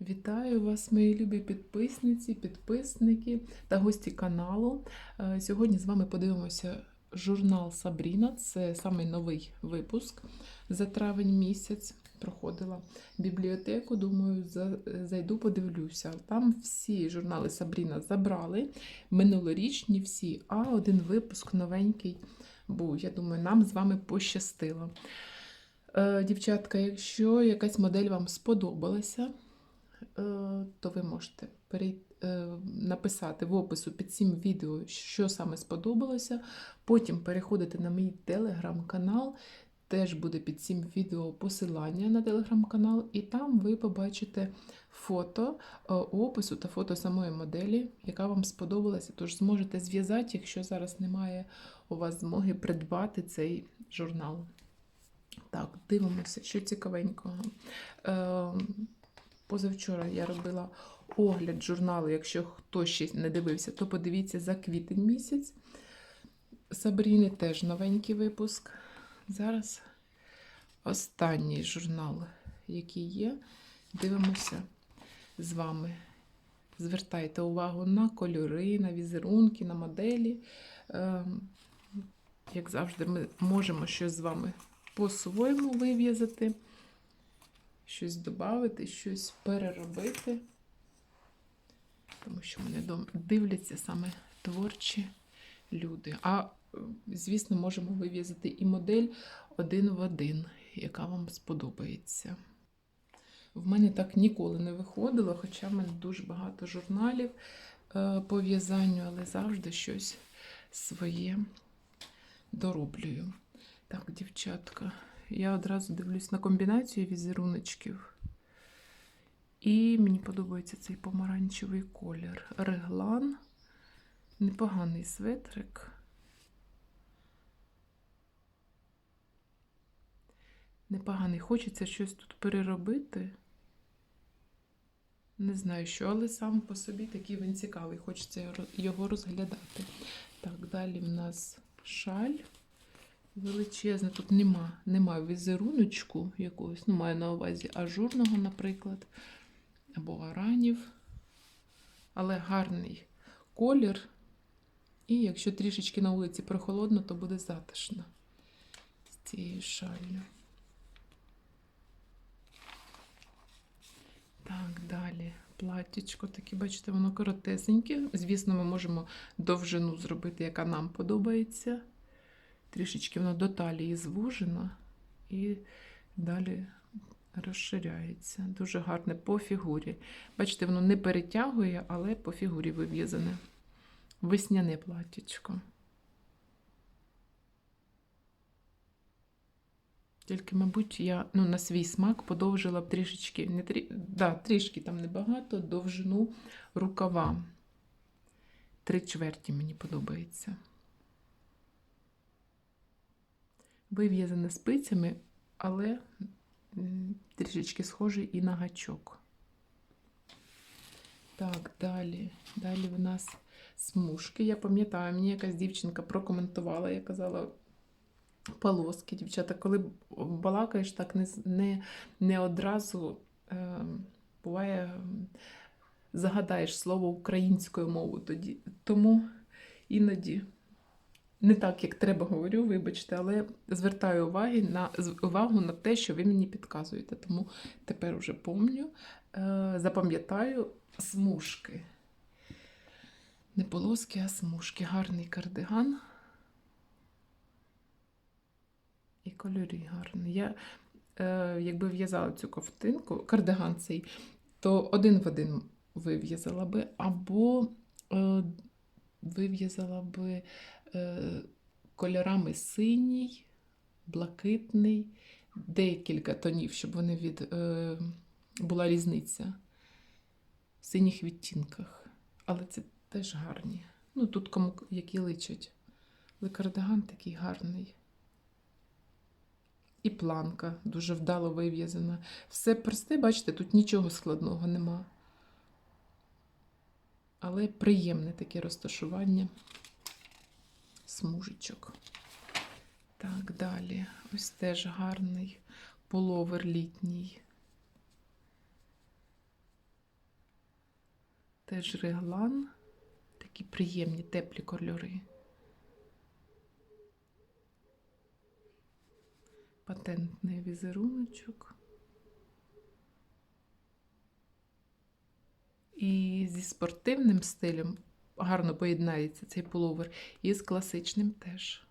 Вітаю вас, мої любі підписниці, підписники та гості каналу. Е, Сьогодні з вами подивимося журнал Сабріна. Це самий новий випуск за травень місяць. Проходила бібліотеку. Думаю, зайду, подивлюся. Там всі журнали Сабріна забрали. Минулорічні всі, а один випуск новенький був. Я думаю, нам з вами пощастило. Е, Дівчатка, якщо якась модель вам сподобалася, то ви можете е, написати в опису під цим відео, що саме сподобалося. Потім переходите на мій телеграм-канал. Теж буде під цим відео посилання на телеграм-канал, і там ви побачите фото е, опису та фото самої моделі, яка вам сподобалася. Тож зможете зв'язати, якщо зараз немає у вас змоги придбати цей журнал. Так, дивимося, що цікавенького. Позавчора я робила огляд журналу. Якщо хто ще не дивився, то подивіться за квітень місяць. Сабріни теж новенький випуск. Зараз останній журнал, який є. Дивимося з вами. Звертайте увагу на кольори, на візерунки, на моделі. Ем, Як завжди, ми можемо щось з вами по-своєму вив'язати, щось додати, щось переробити. Тому що мене дивляться саме творчі люди. А, е, звісно, можемо вив'язати і модель один в один, яка вам сподобається. В мене так ніколи не виходило, хоча в мене дуже багато журналів е, по в'язанню, але завжди щось своє дороблюю. Так, дівчатка, я одразу дивлюсь на комбінацію візеруночків. І мені подобається цей помаранчевий колір. Реглан. Непоганий светрик. Непоганий. Хочеться щось тут переробити. Не знаю що, але сам по собі такий він цікавий. Хочеться його- розглядати. Так, далі в нас шаль. Величезна. Тут нема, нема візеруночку якогось, ну, маю на увазі ажурного, наприклад, або аранів. Але гарний колір. І якщо трішечки на вулиці прохолодно, то буде затишно з цією шаллю. Так, далі. Платтячко таке, бачите, воно коротесеньке. Звісно, ми можемо довжину зробити, яка нам подобається. Трішечки воно до талії звужено і далі розширяється. Дуже гарне по фігурі. Бачите, воно не перетягує, але по фігурі вив'язане. Весняне платтячко. Тільки, мабуть, я ну, на свій смак подовжила б трішечки, не трі... да, трішки там небагато, довжину рукава. Три чверті мені подобається. Вив'язане спицями, але трішечки схожий і на гачок. Так, далі. Далі в нас смужки. Я пам'ятаю, мені якась дівчинка прокоментувала, я казала. Полоски, дівчата, коли балакаєш, так не, не, не одразу е, буває, загадаєш слово українською мовою тоді. Тому іноді не так, як треба говорю, вибачте, але звертаю уваги на, увагу на те, що ви мені підказуєте. Тому тепер уже помню, е, запам'ятаю смужки. Не полоски, а смужки. Гарний кардиган. І кольорі гарні. Я, е, якби в'язала цю ковтинку, кардиган цей, то один в один вив'язала би, або е, вив'язала би кольорами синій, блакитний, декілька тонів, щоб вони від, е, була різниця в синіх відтінках. Але це теж гарні. Ну, тут кому які личать. Але кардиган такий гарний. І планка дуже вдало вив'язана. Все просте, бачите, тут нічого складного нема. Але приємне таке розташування смужечок. Так, далі. Ось теж гарний половер літній. Теж реглан. Такі приємні, теплі кольори. Патентний візеруночок. І зі спортивним стилем гарно поєднається цей пуловер, і з класичним теж.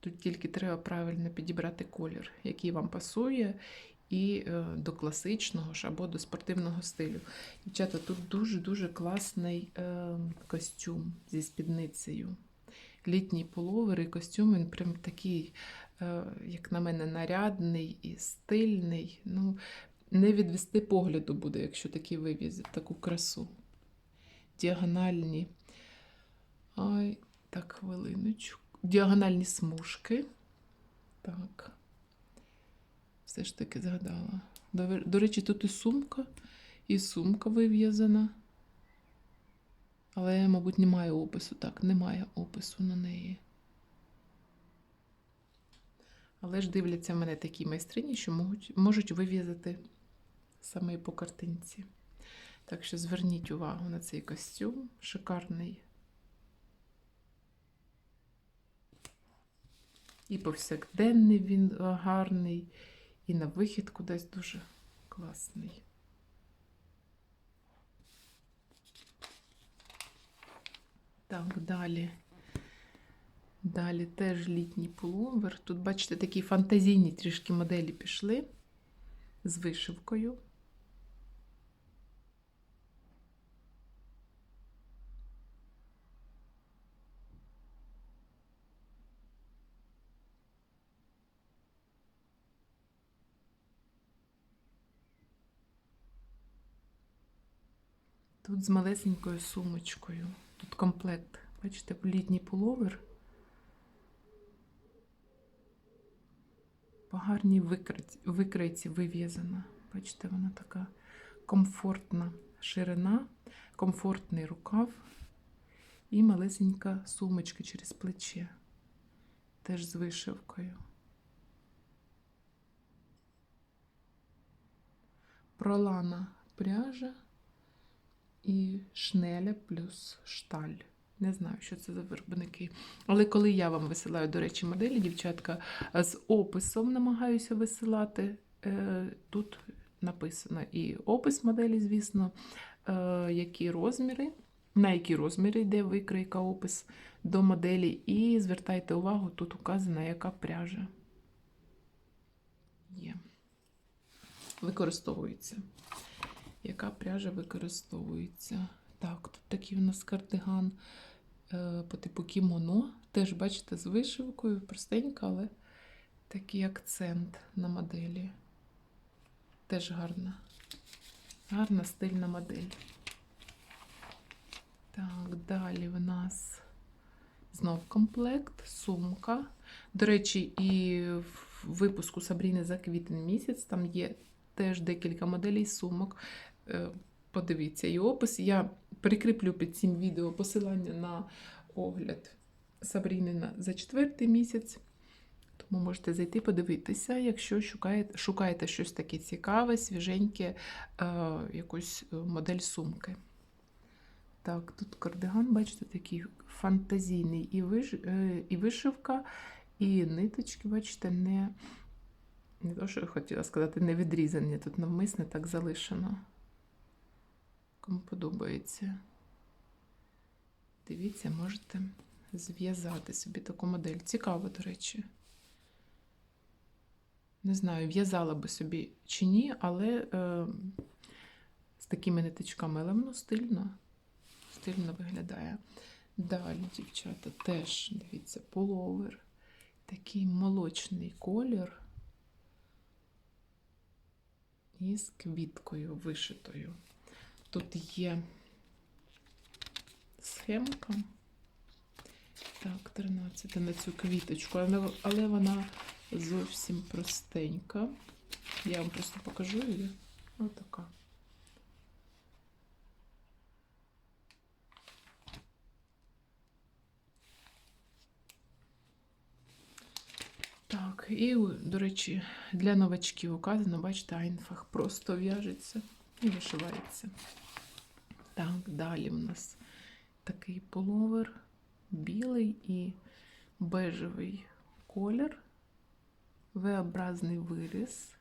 Тут тільки треба правильно підібрати колір, який вам пасує, і е, до класичного ж або до спортивного стилю. Дівчата, тут дуже-дуже класний е, костюм зі спідницею. Літній пуловер і костюм, він прям такий, е, як на мене, нарядний і стильний. Ну, не відвести погляду буде, якщо такий вивіз, таку красу. Діагональні. Ай, так, хвилиночку. Діагональні смужки. Так. Все ж таки згадала. До, до речі, тут і сумка, і сумка вив'язана. Але, мабуть, немає опису. Так, немає опису на неї. Але ж дивляться мене такі майстрині, що можуть, можуть вив'язати саме по картинці. Так що зверніть увагу на цей костюм. Шикарний. І повсякденний він гарний, і на вихід кудись дуже класний. Так, далі. Далі теж літній пуловер. Тут, бачите, такі фантазійні трішки моделі пішли з вишивкою. Тут з малесенькою сумочкою. Тут комплект. Бачите, літній пуловер. По гарній викройці, вив'язана. Бачите, вона така комфортна ширина, комфортний рукав і малесенька сумочка через плече. Теж з вишивкою. Пролана пряжа і шнеля плюс шталь. Не знаю, що це за виробники. Але коли я вам висилаю, до речі, моделі, дівчатка, з описом намагаюся висилати. е, Тут написано і опис моделі, звісно, е, які розміри, на які розміри йде викройка, опис до моделі. І звертайте увагу, тут указана, яка пряжа є. Використовується. Яка пряжа використовується? Так, тут такий у нас кардиган е, по типу кімоно. Теж, бачите, з вишивкою, простенька, але такий акцент на моделі. Теж гарна. Гарна стильна модель. Так, далі в нас знов комплект, сумка. До речі, і в випуску Сабріни за квітень місяць там є теж декілька моделей сумок. Е, Подивіться і опис. Я прикріплю під цим відео посилання на огляд Сабріни на- за четвертий місяць. Тому можете зайти подивитися, якщо шукаєте, шукаєте щось таке цікаве, свіженьке, е, якусь е, модель сумки. Так, тут кардиган, бачите, такий фантазійний і, виш... е, і вишивка, і ниточки, бачите, не, не то, що я хотіла сказати, не відрізані. Тут навмисне так залишено. Кому подобається. Дивіться, можете зв'язати собі таку модель. Цікаво, до речі. Не знаю, в'язала би собі чи ні, але е, з такими ниточками, але воно стильно, стильно виглядає. Далі, дівчата, теж, дивіться, пуловер. Такий молочний колір із квіткою вишитою. Тут є схемка. Так, 13 на цю квіточку, але, вона зовсім простенька. Я вам просто покажу її. Отака. Так, і, до речі, для новачків указано, бачите, айнфах просто в'яжеться і вишивається. Так, далі у нас такий пуловер, білий і бежевий колір, V-образний виріз.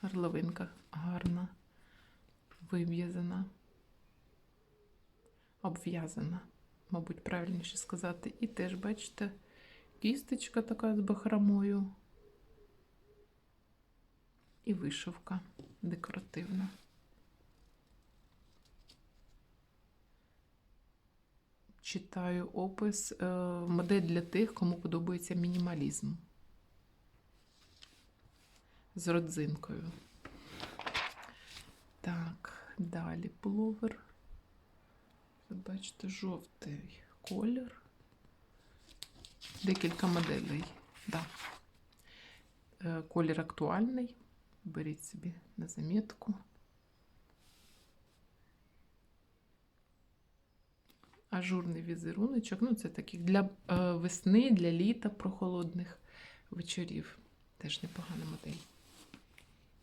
Горловинка гарна, вив'язана, обв'язана, мабуть, правильніше сказати. І теж, бачите, кісточка така з бахромою. І вишивка декоративна. Читаю опис е, модель для тих, кому подобається мінімалізм з родзинкою. Так, далі пуловер. Тут бачите, жовтий колір. Декілька моделей. Да. Е, Колір актуальний. Беріть собі на замітку. Ажурний візеруночок. Ну, це таких для е, весни, для літа прохолодних вечорів. Теж непогана модель.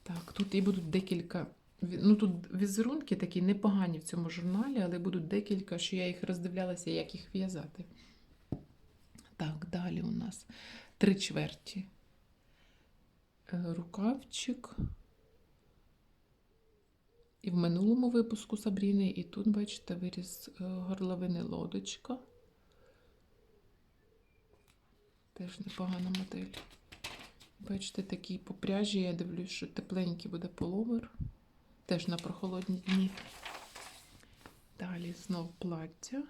Так, тут і будуть декілька. Ну, тут візерунки такі непогані в цьому журналі, але будуть декілька, що я їх роздивлялася, як їх в'язати. Так, далі у нас три чверті. Е, Рукавчик. І в минулому випуску Сабріни, і тут, бачите, виріз е, горловини лодочка. Теж непогана модель. Бачите, такі по пряжі, я дивлюсь, що тепленький буде половер. Теж на прохолодні дні. Далі знов плаття.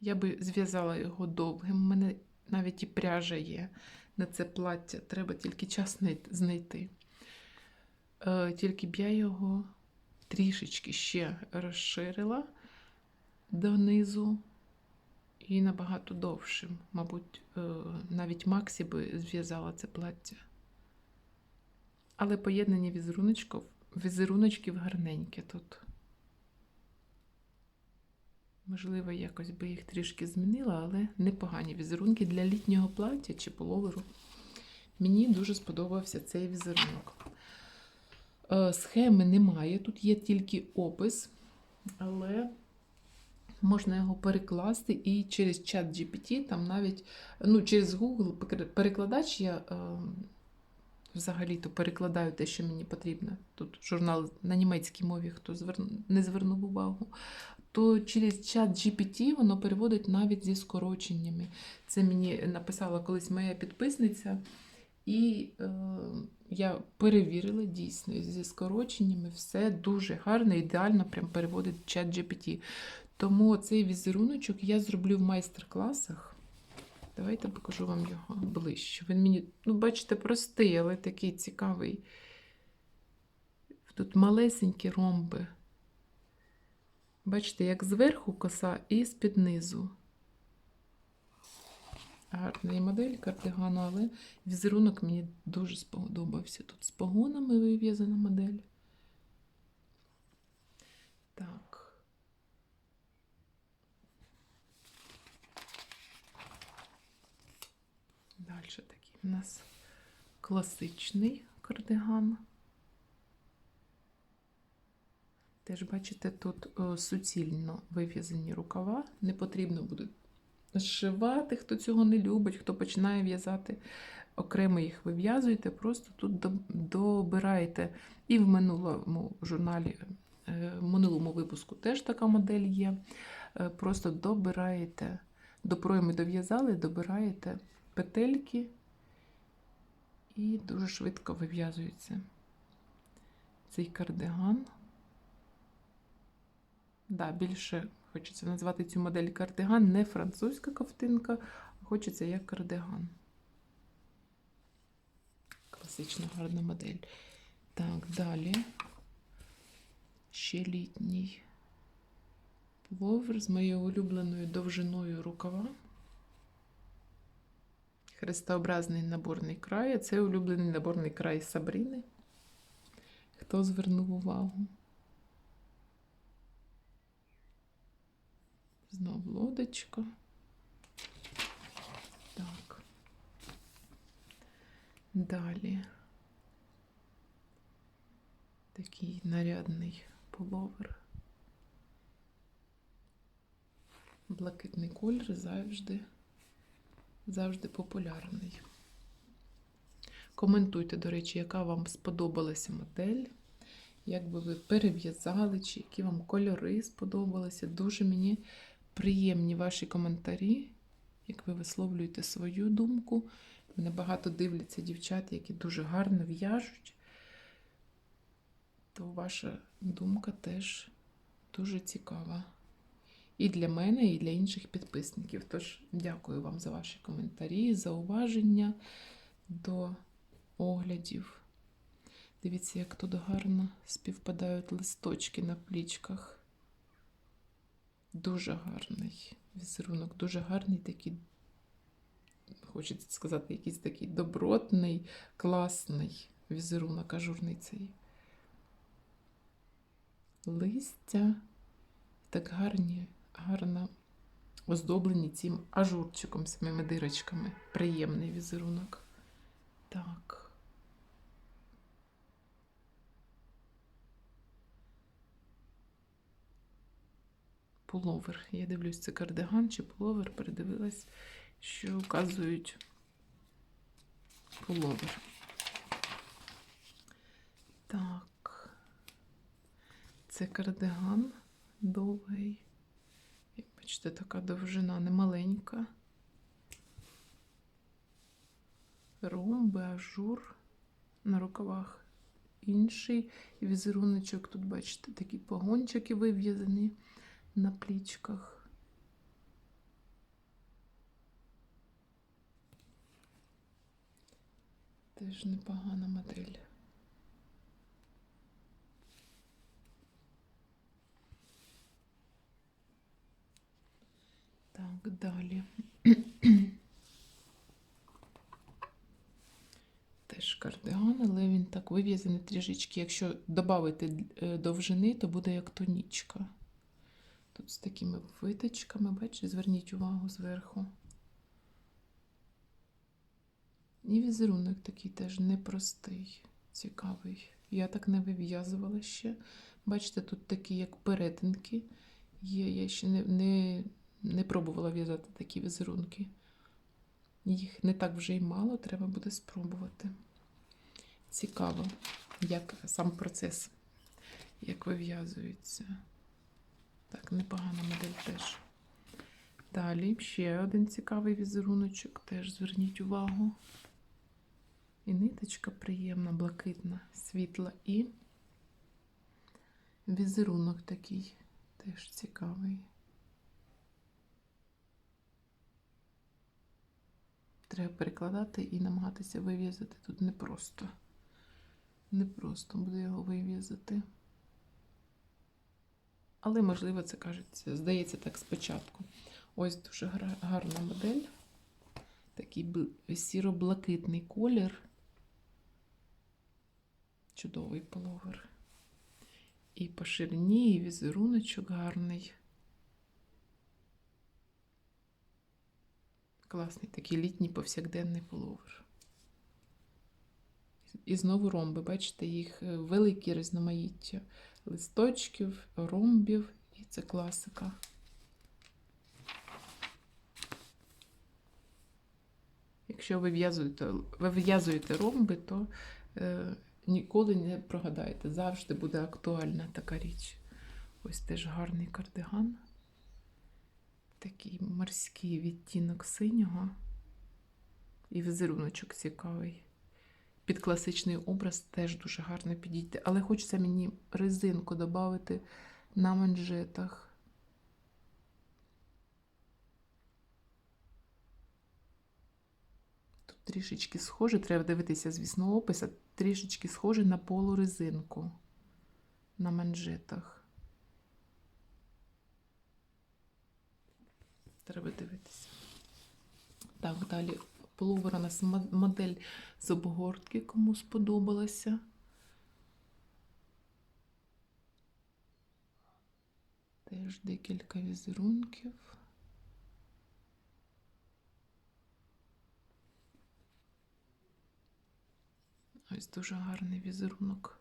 Я би зв'язала його довгим. У мене навіть і пряжа є на це плаття. Треба тільки час знайти-. Е, Тільки б я його трішечки ще розширила донизу і набагато довшим. Мабуть, е, навіть Максі би зв'язала це плаття. Але поєднання візеруночків гарненьке тут. Можливо, якось би їх трішки змінила, але непогані візерунки для літнього плаття чи половеру. Мені дуже сподобався цей візерунок. Е, Схеми немає, тут є тільки опис, але можна його перекласти і через чат GPT, там навіть ну, через Google перекладач я е, взагалі-то перекладаю те, що мені потрібно. Тут журнал на німецькій мові, хто не звернув увагу. То через чат GPT воно переводить навіть зі скороченнями. Це мені написала колись моя підписниця, і е, я перевірила дійсно зі скороченнями все дуже гарно, ідеально прям переводить чат GPT. Тому цей візеруночок я зроблю в майстер-класах. Давайте покажу вам його ближче. Він мені, ну, бачите, простий, але такий цікавий. Тут малесенькі ромби. Бачите, як зверху коса і з-під низу. Гарна і модель кардигану, але візерунок мені дуже сподобався. Тут з погонами вив'язана модель. Так. Далі такий у нас класичний кардиган. Теж, бачите, тут е, суцільно вив'язані рукава. Не потрібно буде зшивати, хто цього не любить, хто починає в'язати. Окремо їх вив'язуєте, просто тут добираєте. І в минулому журналі, е, в минулому випуску теж така модель є. Е, Просто добираєте, до пройми дов'язали, добираєте петельки і дуже швидко вив'язується цей кардиган. Да, більше хочеться назвати цю модель кардиган, не французька ковтинка, а хочеться як кардиган. Класична гарна модель. Так, далі. Ще літній пловер з моєю улюбленою довжиною рукава. Хрестообразний наборний край. а Це улюблений наборний край Сабріни. Хто звернув увагу? Знов лодочка. Так. Далі. Такий нарядний пуловер. Блакитний колір завжди, завжди популярний. Коментуйте, до речі, яка вам сподобалася модель, як би ви перев'язали, чи які вам кольори сподобалися. Дуже мені приємні ваші коментарі, як ви висловлюєте свою думку. Мене багато дивляться дівчат, які дуже гарно в'яжуть, то ваша думка теж дуже цікава. І для мене, і для інших підписників. Тож дякую вам за ваші коментарі, зауваження до оглядів. Дивіться, як тут гарно співпадають листочки на плічках. Дуже гарний візерунок, дуже гарний такий, хочеться сказати, якийсь такий добротний, класний візерунок ажурний цей. Листя так гарні, гарно оздоблені цим ажурчиком, самими дирочками. Приємний візерунок. Так. Пуловер. Я дивлюсь, це кардиган чи пуловер. Передивилась, що вказують пуловер. Так. Це кардиган довгий. Як бачите, така довжина немаленька. Ромби, ажур на рукавах інший візеруночок. Тут, бачите, такі погончики вив'язані на плічках. Теж непогана модель. Так, далі. Теж кардиган, але він так вив'язаний трішечки. Якщо додати довжини, то буде як тонічка. Тут з такими виточками, бачите, зверніть увагу зверху. І візерунок такий теж непростий, цікавий. Я так не вив'язувала ще. Бачите, тут такі, як перетинки є. Я ще не, не, не пробувала в'язати такі візерунки. Їх не так вже й мало, треба буде спробувати. Цікаво, як сам процес, як вив'язується. Так, непогана модель теж. Далі ще один цікавий візеруночок, теж зверніть увагу. І ниточка приємна, блакитна, світла, і візерунок такий теж цікавий. Треба перекладати і намагатися вив'язати тут непросто. Непросто буде його вив'язати. Але, можливо, це кажеться, здається так спочатку. Ось дуже гарна модель. Такий сіро-блакитний колір. Чудовий половер. І по ширині, і візеруночок гарний. Класний такий літній повсякденний половер. І знову ромби, бачите, їх великі різноманіття листочків, ромбів, і це класика. Якщо ви в'язуєте, ви ромби, то е, ніколи не прогадаєте. Завжди буде актуальна така річ. Ось теж гарний кардиган. Такий морський відтінок синього. І візеруночок цікавий. Під класичний образ теж дуже гарно підійти. Але хочеться мені резинку додати на манжетах. Тут трішечки схоже, треба дивитися, звісно, опис, трішечки схоже на полурезинку на манжетах. Треба дивитися. Так, далі Пуловер у нас модель з обгортки, кому сподобалася. Теж декілька візерунків. Ось дуже гарний візерунок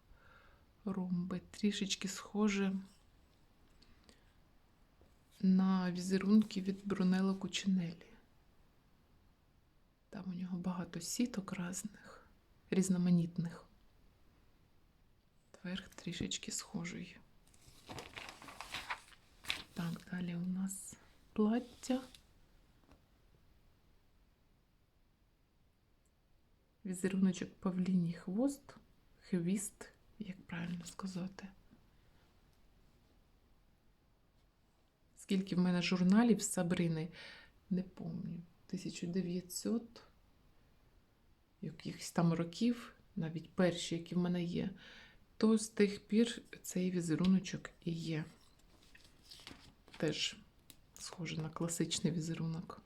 ромби. Трішечки схоже на візерунки від Брунело Кучинелі. Там у нього багато сіток різних, різноманітних. Верх трішечки схожий. Так, далі у нас плаття. Візеруночок павліній хвост, хвіст, як правильно сказати. Скільки в мене журналів з Сабрини, не пам'ятаю, 1900 якихось там років, навіть перші, які в мене є, то з тих пір цей візеруночок і є. Теж схоже на класичний візерунок.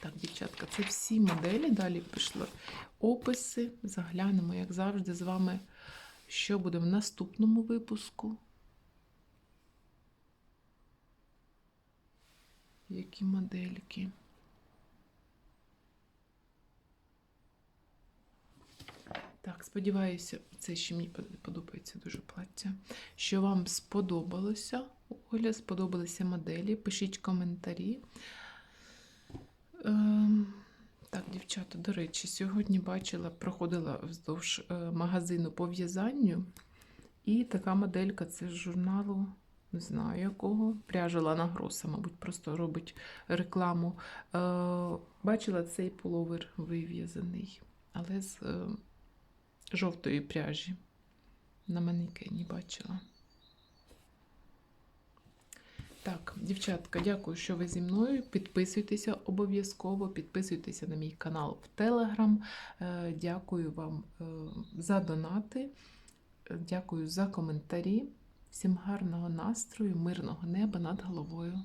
Так, дівчатка, це всі моделі. Далі пішли описи. Заглянемо, як завжди, з вами, що буде в наступному випуску. Які модельки. Так, сподіваюся, це ще мені подобається дуже плаття. Що вам сподобалося Оля, сподобалися моделі. Пишіть коментарі. Ем, Так, дівчата, до речі, сьогодні бачила, проходила вздовж е, магазину по в'язанню. І така моделька це з журналу, не знаю якого. Пряжа Лана Гроса, мабуть, просто робить рекламу. Е, Бачила цей пуловер вив'язаний, але з е, жовтої пряжі. На манекені бачила. Так, дівчатка, дякую, що ви зі мною. Підписуйтеся обов'язково, підписуйтеся на мій канал в Телеграм. Дякую вам е, за донати. Е, Дякую за коментарі. Всім гарного настрою, мирного неба над головою.